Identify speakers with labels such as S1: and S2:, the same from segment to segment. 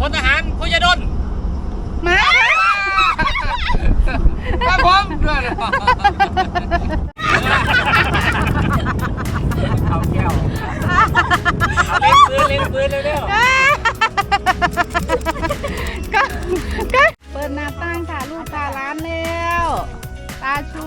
S1: พลทหารพุยดล
S2: มา
S1: ครับผมด้วยนะเอาแก้วเอาเล่นปืนเล่นปืนเร็ว
S2: ก็ก็เปิดหน้าต่างค่ะลูกตาร้านแล้ว ตาชู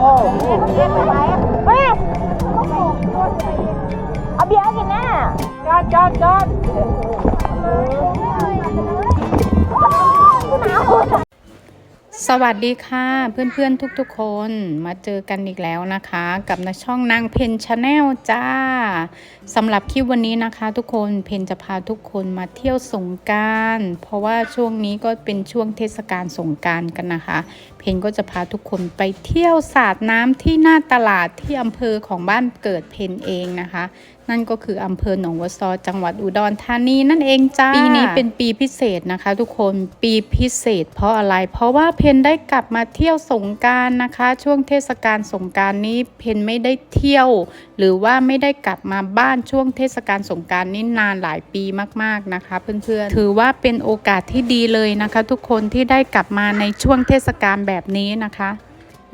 S2: เอา
S3: ส
S2: วัสดีค่ะเพื่อนๆทุกๆคนมาเจอกันอีกแล้วนะคะ กับในช่องนางเพนชาแนลจ้าสำหรับคลิปวันนี้นะคะ ทุกคนเพนจะพาทุกคนมาเที่ยวสงการเพราะว่าช่วงนี้ก็เป็นช่วงเทศกาลสงการกันนะคะ เพนก็จะพาทุกคนไปเที่ยวสาดน้ำที่หน้าตลาดที่อำเภอของบ้านเกิดเพนเองนะคะ นั่นก็คืออำเภอหนองวัวซอจังหวัดอุดรธานีนั่นเองจ้าปีนี้เป็นปีพิเศษนะคะ ทุกคนปีพิเศษ เพราะอะไร เพราะว่าเพนได้กลับมาเที่ยวสงการนะคะ ช่วงเทศกาลสงการนี้เพนไม่ได้เที่ยว หรือว่าไม่ได้กลับมาบ้านช่วงเทศกาลสงการนี้นานหลายปีมากๆนะคะ เพื่อนๆถือว่าเป็นโอกาสที่ดีเลยนะคะ ทุกคนที่ได้กลับมาในช่วงเทศกาลแบบนี้นะคะ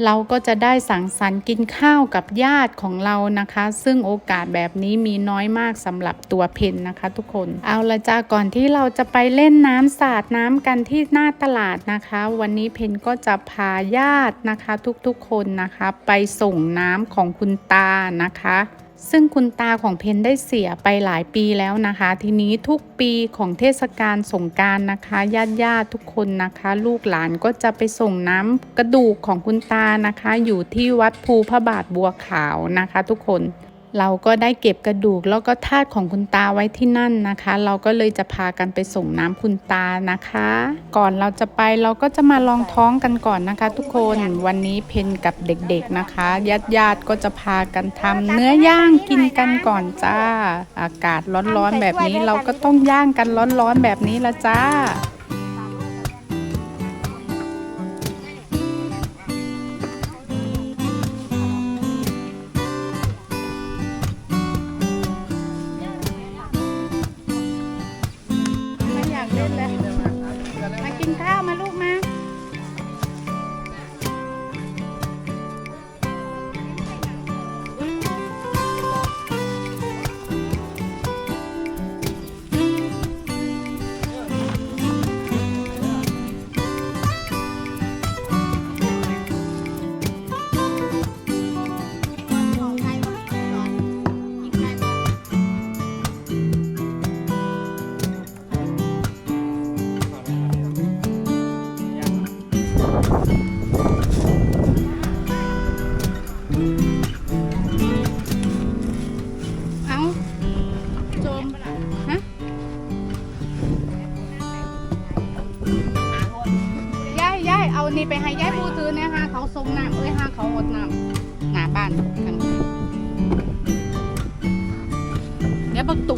S2: เราก็จะได้สังสรรค์กินข้าวกับญาติของเรานะคะ ซึ่งโอกาสแบบนี้มีน้อยมากสำหรับตัวเพนนะคะ ทุกคนเอาละจ้าก่อนที่เราจะไปเล่นน้ำสาดน้ำกันที่หน้าตลาดนะคะ วันนี้เพนก็จะพาญาตินะคะ ทุกๆคนนะคะ ไปส่งน้ำของคุณตานะคะ ซึ่งคุณตาของเพนได้เสียไปหลายปีแล้วนะคะ ทีนี้ทุกปีของเทศกาลสงการนะคะญาติญาติๆทุกคนนะคะ ลูกหลานก็จะไปส่งน้ำกระดูกของคุณตานะคะ อยู่ที่วัดภูพระบาทบัวขาวนะคะ ทุกคน เราก็ได้เก็บกระดูกแล้วก็ธาตุของคุณตาไว้ที่นั่นนะคะ เราก็เลยจะพากันไปส่งน้ำคุณตานะคะ ก่อนเราจะไปเราก็จะมาลองท้องกันก่อนนะคะ ทุกคนวันนี้เพนกับเด็กๆนะคะญาติญาติๆก็จะพากันทำเนื้อย่างกินกันก่อนจ้า อากาศร้อนๆแบบนี้เราก็ต้องย่างกันร้อนๆแบบนี้ละจ้า ไไปให้ยายผู้ถือเนี่ยฮะเขาส่งน้ำเอ้ยฮะเขาอดน้ำหน้าบ้านกันเดี๋ยวประตู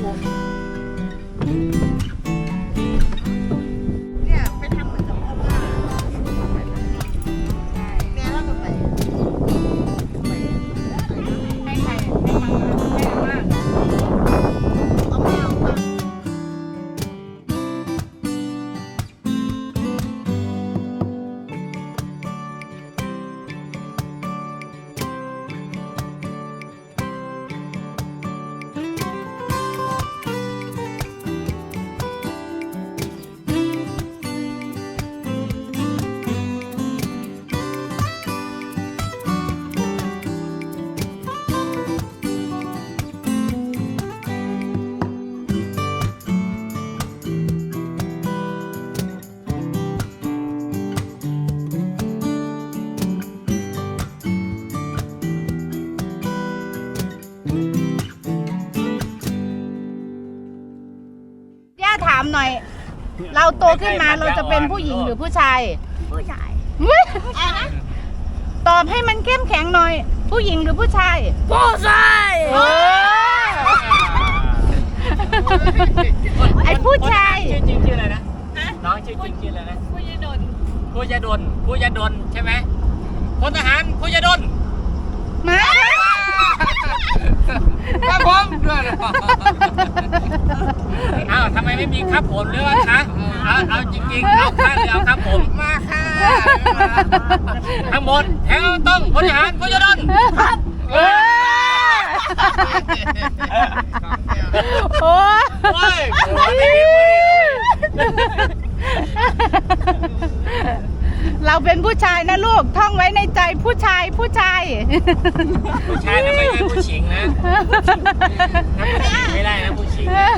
S3: เรา
S4: โตขึ้นมาเราจะเป็นผู้หญิงหรือผู้ชาย
S5: ผู้ชาย
S4: อุ๊ย
S5: อะไรนะ
S4: ตอบให้มันเข้มแข็งหน่อย ผู้หญิงหรือผู้ชาย
S5: ผู้ชาย
S4: เออไอ้ผู้ชาย
S1: ชื่อจริงชื่ออะไรนะน้องชื่อจริงชื่ออะไรนะผู้ยดลผู้ยดลผู้ยดลใช่ไหมพลทหารผู้ยดล
S4: มา
S1: ครับผมด้วยอ้าวทำไมไม่มีครับผมหรือว่าคะเอาเอาจริงๆเอาค่าหรือเอาครับผมมาค่ะทั้งหมดแถวต้องพลทหารผู้ยดล
S4: เออโอ้
S1: โอ้ยโอ้ยไม่มีมือเลย
S4: เราเป็นผู้ชายนะลูก ท่องไว้ในใจผู้ชายผู้ชาย
S1: ผู้ชายนะไม่ใช่ผู้หญิงนะถ้าผู้หญิงไม่ได้นะผู้หญิงนะ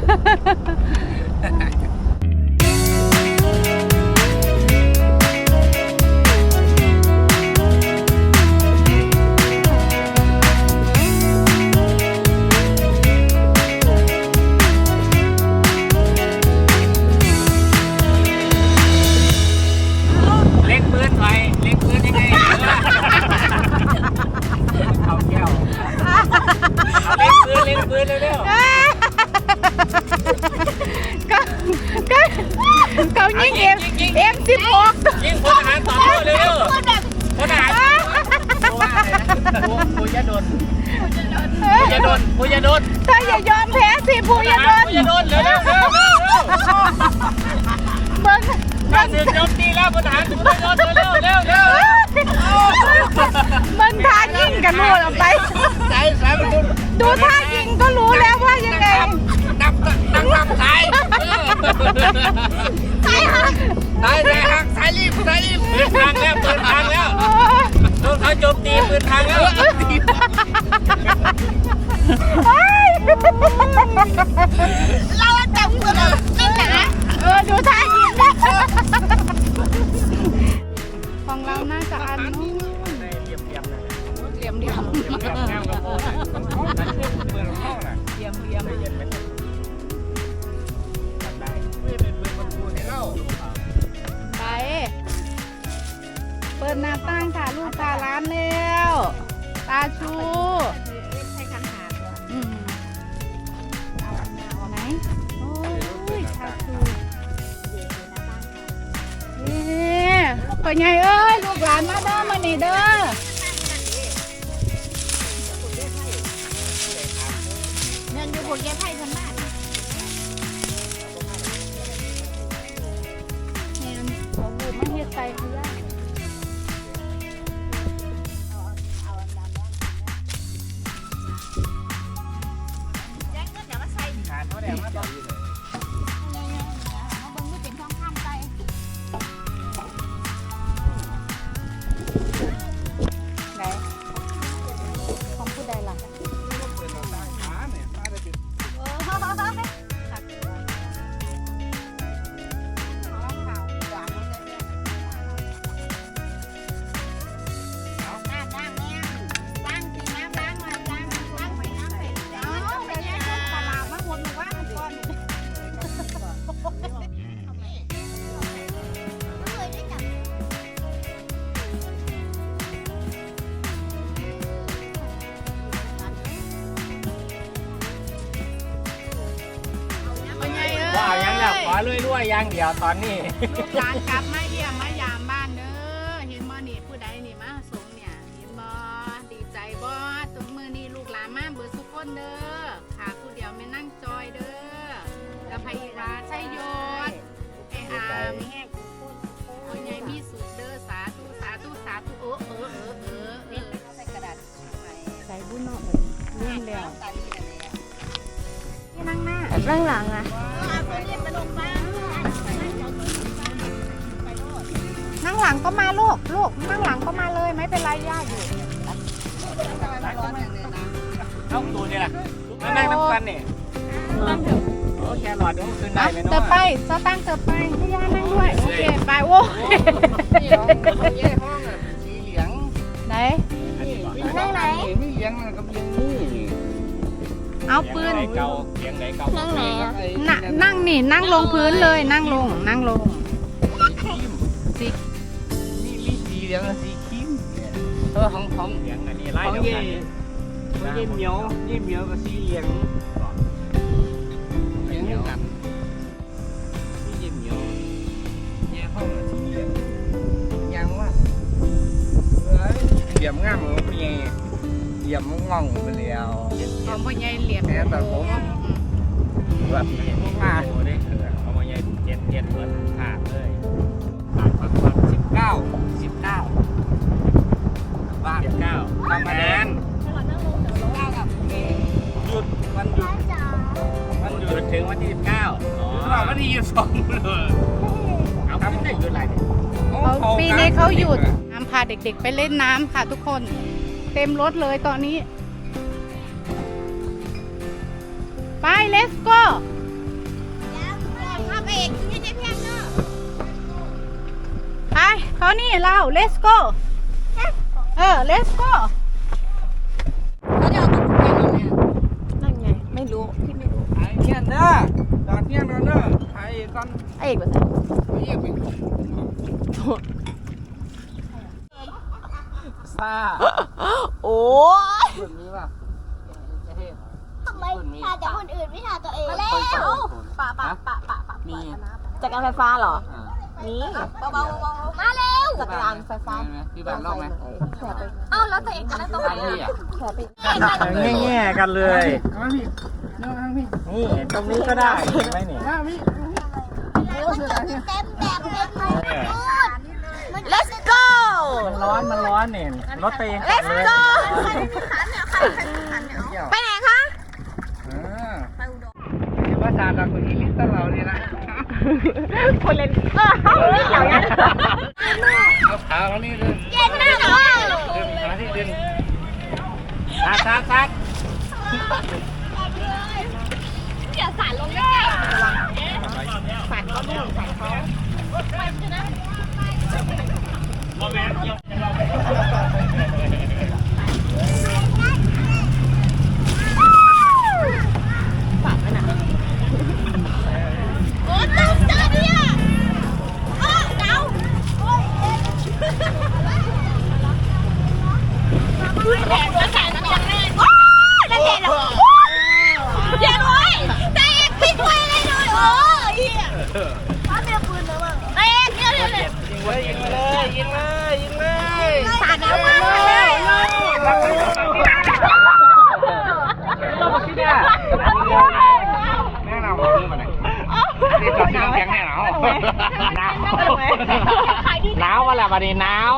S1: เล็กปืนเล็กปืนเร็ว
S4: ก็ก็เขายิงเอ็มเอ็มสิบหก
S1: ๆยิงพลทหารสองคนเร็ว
S5: พูดแบบ
S1: ๆพลทหารผู้ว่าอะไรนะผู้ผู้ยดลผู้ยดลผู้ยดล
S4: ถ้าอย่ายอมแพ้สิผู้ยาดน
S1: ผู้ยดลเร็วๆเร็วๆเร็ว
S4: เบิ้ง
S1: ๆการสืบโจมตีแล้วพลทหารผู้ยดลเร็วๆเร็วๆเร็ว
S4: เบิ้งท่ายิงกันหมดออกไป
S1: ๆสายสายมัน
S4: ดูท่ายิงก็รู้แล้วว่ายังไง
S1: นับนับนับสาย
S5: ใช่ค่ะ
S1: สายสายหักสายรีบสายรีบปืนทางแล้วปืนทางแล้วโดนเขาโจมตีปืนทางแล้ว วยอย่างเดียวตอนนี้
S4: ลูกหลานกลับมาเยี่ยมมายามบ้านเด้อเห็นบ่นี่ผู้ใดนี่มาสมเนี่ยเห็นบ่ดีใจบ่ตุมือนี่ลูกหลานมาเบิดทุกคนเด้อขาผู้เดียวแม่นั่งจอยเด้อแล้วไผอีกว่าใช่ยศไออามพ่อใหญ่มีสุขเด้อสาธุสาธุสาธุเออเออเออเออเออ
S5: ใส่กระดาษ
S4: ใส่บุญเนาะเรื่องแล้วที่นั่งหน้า
S5: ข้างหลังอะ ลัง
S4: ก็มาลูกลูกนั่งหลังก็มาเลยไม่เป็นไรย่าอยู่
S1: เอาตูนี่แหละมานั่งน้ำกันเนี่ยโอ้แครอทต้องขึ้นได้
S4: อะ
S1: ไหม
S4: เติ
S1: เนาะ
S4: บไปสตางค์เติบไปให้ย่านั่งด้วยโอเคไปโอ้ย
S1: นี่ห้องเย่ห้องสีเหลือง
S4: ไหน
S5: นั่งไหน
S1: มีเหลืองกับเหลืองนี่
S4: เอาปืน
S1: เสียงไหนเก่าเสียงไหนเก่า
S5: นั่งไหนอะ
S4: น่ะนั่งนี่นั่งลงพื้นเลยนั่งลงนั่งลงสิ
S6: นี่มีสี เหลืองกับสีครีมเออของของ
S1: เสียงอันนี้ไล่
S6: ของ
S1: เดียว
S6: เย่
S1: กัน
S6: ของเย่เหมียวเย่เหมียวกับสีเหลืองเหลืองกันนี่เย่เหมียวเย่ห้องกับสีเหลืองยังว่าเอ้ยเหลี่ยมง่ามมันเป็นไงเหลี่ยมงองไปแล้ว
S4: ของพ่อใหญ่เหลี่ยม
S6: แม่แต่ผมแบบนี้มา
S1: โอ้ได้เถออเอามาใหญ่เจ็ดเจ็ดเปิดขาดเลยขาดปักปักสิบ
S6: เก้า
S1: อ๋อ
S6: เราไม่ได้หยุดสองเลย
S1: เอาไม่ได้หยุดอะไรเนี่ย
S4: เขาปีนี้เขาหยุดน้ำพาเด็กๆ ไปเล่นน้ำค่ะทุกคน เต็มรถเลยตอนนี้ ไป let's go
S5: ข้าไปเอกที่ได้เพียงเนาะ
S4: ไปเขานี่เรา let's go เออ let's go
S5: เขาจะเอาตุ๊กตามาเนี่ยนั่นไง ไม่รู้ พี่ไม่รู้
S6: ไอ้เงี้ยเด้อจอดเงี้ยเด้อไอ้ ก่อน
S5: ไอเอกภาษา
S6: เยี่ยมไปซา
S5: โอ้ย
S6: แบบนี้ป่ะ
S5: ทำไมทาแต่คนอื่นไม่ทาตัวเองมาแล้วปะปะปะปะปะ
S6: มี
S5: จักรยานไฟฟ้าเหรอ
S6: อ่า
S5: นี่เบาๆมาเร็วจักรยานไฟฟ้า
S6: พี่บ้านรอบไหม
S5: เอ้าแล้วตัวเองจะนั่งตรงไหน
S6: พี่อะ
S5: แขกไป
S1: แง่ๆกันเลย
S6: เอาพี่เอาพี่
S1: นี่ตรงนี้ก็ได้เห็นไหมนี่
S6: เอาพี่
S5: เต็มแบบเต็ม
S1: เออ
S5: Let's go
S1: มันร้อนมันร้อนเนี่ยรถไปเอง
S5: Let's
S1: เลย
S5: go
S6: เกี่ยว
S5: ไปไหนคะ
S6: อ่าภาษาเราคนนี้ลิสต์เราเนี่ยนะ
S5: คนเล่นเออเขาเล่นอย่างนั้น
S6: เอาขาเขานี่เลย
S5: เย็นมากเลย
S6: ดึงขาที่ดึง
S1: ซัดซัดซัด
S5: เดี๋ยวสารลงได้นก็ดูฝันเขาโอ้ต้องเจอเนี่ยโอ้เดาโอ้ยแขนมาใส่น้ำยังแน่โอ้ยแล้วเห็นเหรอเย็นไว้แต่เอกปิดไว้เลยเลยโอ้ย เฮียป้าเมียปืนเลยว่ะเอกเนี่ยเนี่ยเนี่ย
S6: ยิงเลยยิงเลยยิงเลยยิงเลย
S5: สาดน้ำมาเลย
S6: เราบอกที่เนี่ยแม่เราซื้อมาไหนนี่จอดที่น้ำแข็งแน่หนาวหนาวหนาวอะไรบัดนี้หนาว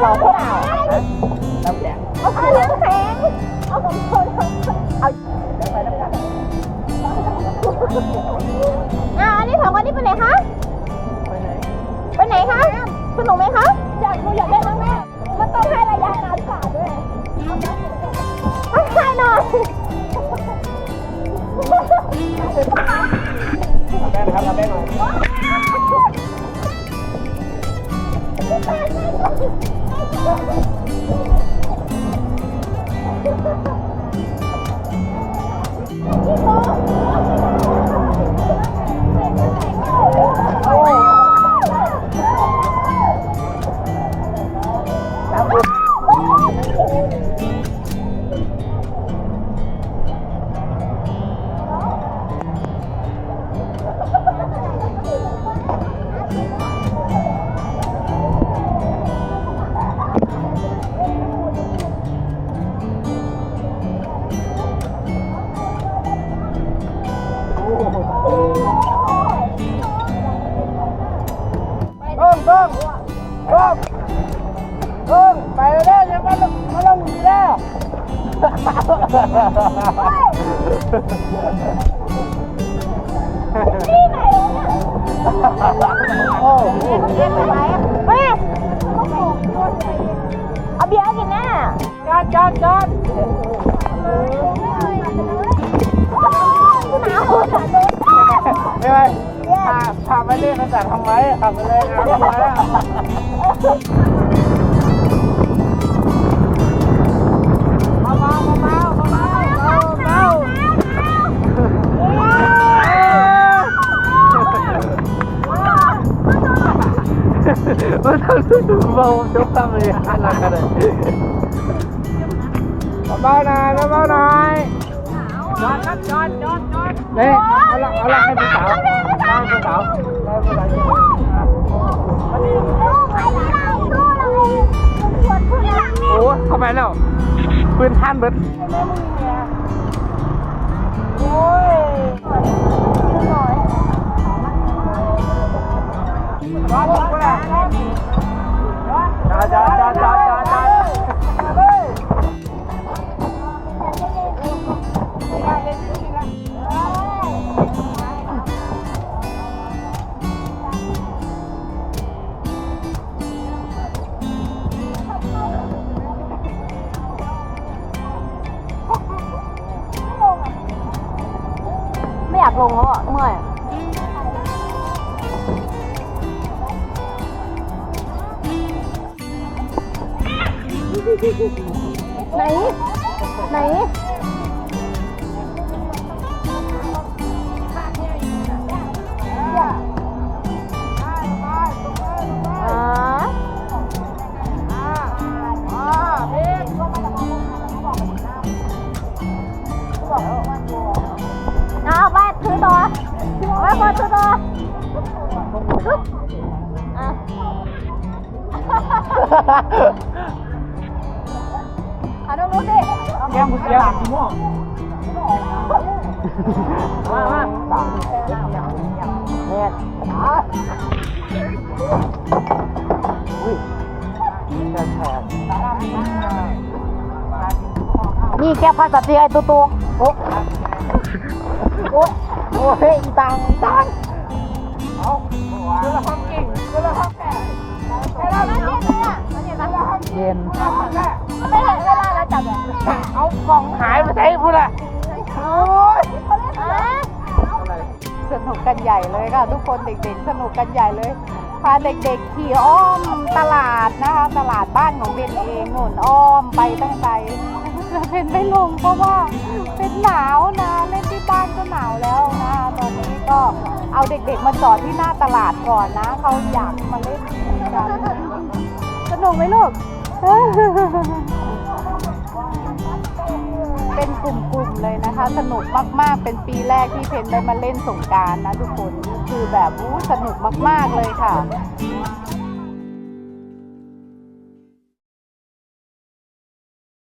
S5: เราเปล่าเราแข็เอาแข็งเอา
S6: ขมโคนเอาไปน้ำหนั
S5: กอันนี้สองคนนี้ไปไหนคะ ไปไหน ไปไหนคะสนุกไหมคะ อยากอยากเล่นแม่มันต้องให้ระยะนาำกาดด้วยให้หน่อย
S6: แป้งครับแป้งหน่อย Oh,
S5: นี่ไหนวะเนี่ย
S6: โอ้
S5: เรียกอะไรอะแม่เอาเบียร์กินแน่
S6: จอดจอดจอด
S5: หนาวหนาว
S6: ไม่ไหวพาพาไปเล่นตั้งแต่ทำไมขับไปเลยนะทำไม มันทำดูเบาจบทำเลยหันหลังกันเลยเบาหน่อยเบาหน่อยจอดครับจอดจอดจอดเฮ้ยเอาละเอาละให้ผู้สาวให้ผู้สาวให้ผู้สาวโอ้เข้าไปแล้วปืนท่านเบิดโอ้ย
S5: ไม่อยากลงแล้วอะ ไหน ไหนอ๋อเอาไปถือตัวไว้บนถือตัวอะอะ
S6: เสียกี่โมงมามาสามเน็ตอุ้ยแทนแทน
S5: นี่แก้ผ้าสัตว์ที่ไอ้ตัวตัว
S6: โอ้โอ้โอ้เฮ้ยตังตังเอาคือละห้องกิ่งคือละห้องแก่
S5: เราไม่เห็นเลยอะไม่เห็นนะ
S6: เย็น
S5: ไม่เห็นเวลาเราจับเลย
S6: เอา กล่องหายไปไหนพูดอะโอ้ย
S4: สนุกกันใหญ่เลยค่ะ ทุกคนเด็กๆ สนุกกันใหญ่เลย พาเด็กๆ ขี่อ้อมตลาดนะคะ ตลาดบ้านของเบนเองหนุนอ้อมไปตั้งไกลเพนไม่ลงเพราะว่าเป็นหนาวนะเล่นที่บ้านก็หนาวแล้วนะคะตอนนี้ก็เอาเด็กๆมาจอดที่หน้าตลาดก่อนนะเขาอยากมาเล่นกันสนุกไหมลูก เป็นกลุ่มๆเลยนะคะ สนุกมากๆ เป็นปีแรกที่เพนได้มาเล่นสงการนะทุกคน คือแบบวู้สนุกมากๆเลยค่ะ